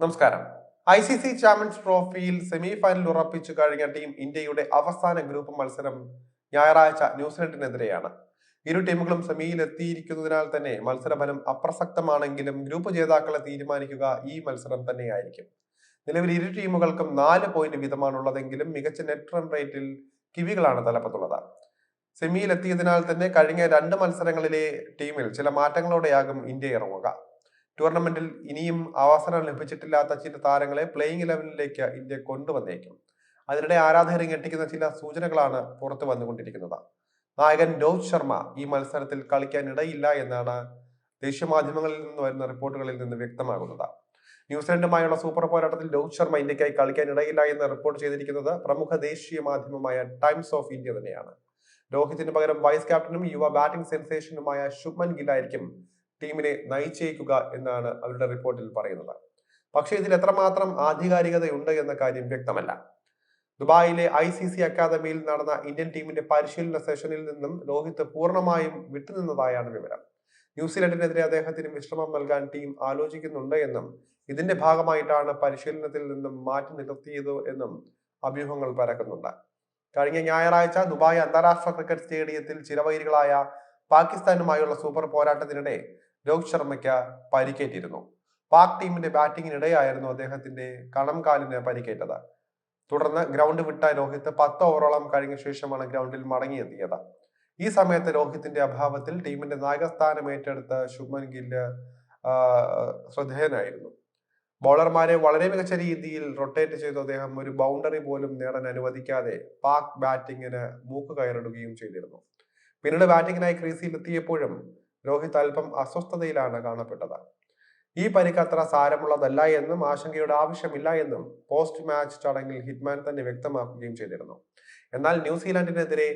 നമസ്കാരം. I C C champions ട്രോഫിയിൽ semi final ഉറപ്പിച്ചു കഴിഞ്ഞ ടീം ഇന്ത്യയുടെ അവസാന ഗ്രൂപ്പ് മത്സരം ഞായറാഴ്ച ന്യൂസിലൻഡിനെതിരെയാണ്. ഇരു ടീമുകളും സെമിയിൽ എത്തിയിരിക്കുന്നതിനാൽ തന്നെ മത്സരഫലം അപ്രസക്തമാണെങ്കിലും ഗ്രൂപ്പ് ജേതാക്കളെ തീരുമാനിക്കുക ഈ മത്സരം തന്നെയായിരിക്കും. നിലവിൽ ഇരു ടീമുകൾക്കും നാല് പോയിന്റ് വീതമാണുള്ളതെങ്കിലും മികച്ച നെറ്റ് റൺ റേറ്റിൽ കിവികളാണ് തലപ്പത്തുള്ളത്. സെമിയിൽ എത്തിയതിനാൽ തന്നെ കഴിഞ്ഞ രണ്ട് മത്സരങ്ങളിലെ ടീമിൽ ചില മാറ്റങ്ങളോടെയാകും ഇന്ത്യ ഇറങ്ങുക. ടൂർണമെന്റിൽ ഇനിയും അവസരം ലഭിച്ചിട്ടില്ലാത്ത ചില താരങ്ങളെ പ്ലേയിങ് ഇലവനിലേക്ക് ഇന്ത്യ കൊണ്ടുവന്നേക്കും. അതിനിടെ ആരാധകർ ഞെട്ടിക്കുന്ന ചില സൂചനകളാണ് പുറത്തു വന്നുകൊണ്ടിരിക്കുന്നത്. നായകൻ രോഹിത് ശർമ്മ ഈ മത്സരത്തിൽ കളിക്കാൻ ഇടയില്ല എന്നാണ് ദേശീയ മാധ്യമങ്ങളിൽ നിന്ന് വരുന്ന റിപ്പോർട്ടുകളിൽ നിന്ന് വ്യക്തമാകുന്നത്. ന്യൂസിലൻഡുമായുള്ള സൂപ്പർ പോരാട്ടത്തിൽ രോഹിത് ശർമ്മ ഇന്ത്യക്കായി കളിക്കാൻ ഇടയില്ല എന്ന് റിപ്പോർട്ട് ചെയ്തിരിക്കുന്നത് പ്രമുഖ ദേശീയ മാധ്യമമായ ടൈംസ് ഓഫ് ഇന്ത്യ തന്നെയാണ്. രോഹിത്തിന് പകരം വൈസ് ക്യാപ്റ്റനും യുവ ബാറ്റിംഗ് സെൻസേഷനുമായ ശുഭ്മൻ ഗില്ലായിരിക്കും ടീമിനെ നയിച്ചേക്കുക എന്നാണ് അവരുടെ റിപ്പോർട്ടിൽ പറയുന്നത്. പക്ഷേ ഇതിൽ എത്രമാത്രം ആധികാരികതയുണ്ട് എന്ന കാര്യം വ്യക്തമല്ല. ദുബായിലെ ഐ സി സി അക്കാദമിയിൽ നടന്ന ഇന്ത്യൻ ടീമിന്റെ പരിശീലന സെഷനിൽ നിന്നും രോഹിത് പൂർണമായും വിട്ടുനിന്നതായാണ് വിവരം. ന്യൂസിലൻഡിനെതിരെ അദ്ദേഹത്തിന് വിശ്രമം നൽകാൻ ടീം ആലോചിക്കുന്നുണ്ട് എന്നും ഇതിന്റെ ഭാഗമായിട്ടാണ് പരിശീലനത്തിൽ നിന്നും മാറ്റി നിർത്തിയത് എന്നും അഭ്യൂഹങ്ങൾ പരക്കുന്നുണ്ട്. കഴിഞ്ഞ ഞായറാഴ്ച ദുബായ് അന്താരാഷ്ട്ര ക്രിക്കറ്റ് സ്റ്റേഡിയത്തിൽ ചിരവൈരികളായ പാകിസ്ഥാനുമായുള്ള സൂപ്പർ പോരാട്ടത്തിനിടെ രോഹിത് ശർമ്മയ്ക്ക് പരിക്കേറ്റിരുന്നു. പാക് ടീമിന്റെ ബാറ്റിംഗിനിടെയായിരുന്നു അദ്ദേഹത്തിന്റെ കണം കാലിന് പരിക്കേറ്റത്. തുടർന്ന് ഗ്രൗണ്ട് വിട്ട രോഹിത് പത്ത് ഓവറോളം കഴിഞ്ഞ ശേഷമാണ് ഗ്രൗണ്ടിൽ മടങ്ങിയെത്തിയത്. ഈ സമയത്ത് രോഹിത്തിന്റെ അഭാവത്തിൽ ടീമിന്റെ നായകസ്ഥാനം ഏറ്റെടുത്ത ശുഭ്മൻ ഗില്ല് ശ്രദ്ധേയനായിരുന്നു. ബൗളർമാരെ വളരെ മികച്ച രീതിയിൽ റൊട്ടേറ്റ് ചെയ്ത അദ്ദേഹം ഒരു ബൗണ്ടറി പോലും നേടാൻ അനുവദിക്കാതെ പാക് ബാറ്റിങ്ങിന് മൂക്ക് കയറിടുകയും ചെയ്തിരുന്നു. പിന്നീട് ബാറ്റിങ്ങിനായി ക്രീസിൽ എത്തിയപ്പോഴും രോഹിത് അല്പം അസ്വസ്ഥതയിലാണ് കാണപ്പെട്ടത്. ഈ പരിക്ക് അത്ര സാരമുള്ളതല്ല എന്നും ആശങ്കയുടെ ആവശ്യമില്ല എന്നും പോസ്റ്റ് മാച്ച് ചടങ്ങിൽ ഹിറ്റ്മാൻ തന്നെ വ്യക്തമാക്കുകയും ചെയ്തിരുന്നു. എന്നാൽ ന്യൂസിലാൻഡിനെതിരെ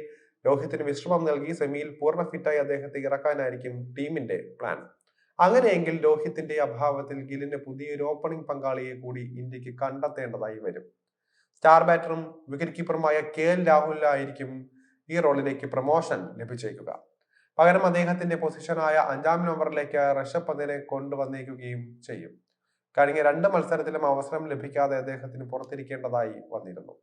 രോഹിത്തിന് വിശ്രമം നൽകി സെമിയിൽ പൂർണ ഫിറ്റായി അദ്ദേഹത്തെ ഇറക്കാനായിരിക്കും ടീമിന്റെ പ്ലാൻ അങ്ങനെയെങ്കിൽ രോഹിത്തിന്റെ അഭാവത്തിൽ ഗിലിന്റെ പുതിയൊരു ഓപ്പണിംഗ് പങ്കാളിയെ കൂടി ഇന്ത്യയ്ക്ക് കണ്ടെത്തേണ്ടതായി വരും. സ്റ്റാർ ബാറ്ററും വിക്കറ്റ് കീപ്പറുമായ കെ എൽ രാഹുലിനായിരിക്കും ഈ റോളിലേക്ക് പ്രമോഷൻ ലഭിച്ചേക്കുക. പകരം അദ്ദേഹത്തിന്റെ പൊസിഷനായ അഞ്ചാം നമ്പറിലേക്ക് ഋഷഭ് പന്തിനെ കൊണ്ടുവന്നേക്കുകയും ചെയ്യും. കഴിഞ്ഞ രണ്ട് മത്സരത്തിലും അവസരം ലഭിക്കാതെ അദ്ദേഹത്തിന് പുറത്തിരിക്കേണ്ടതായി വന്നിരുന്നു.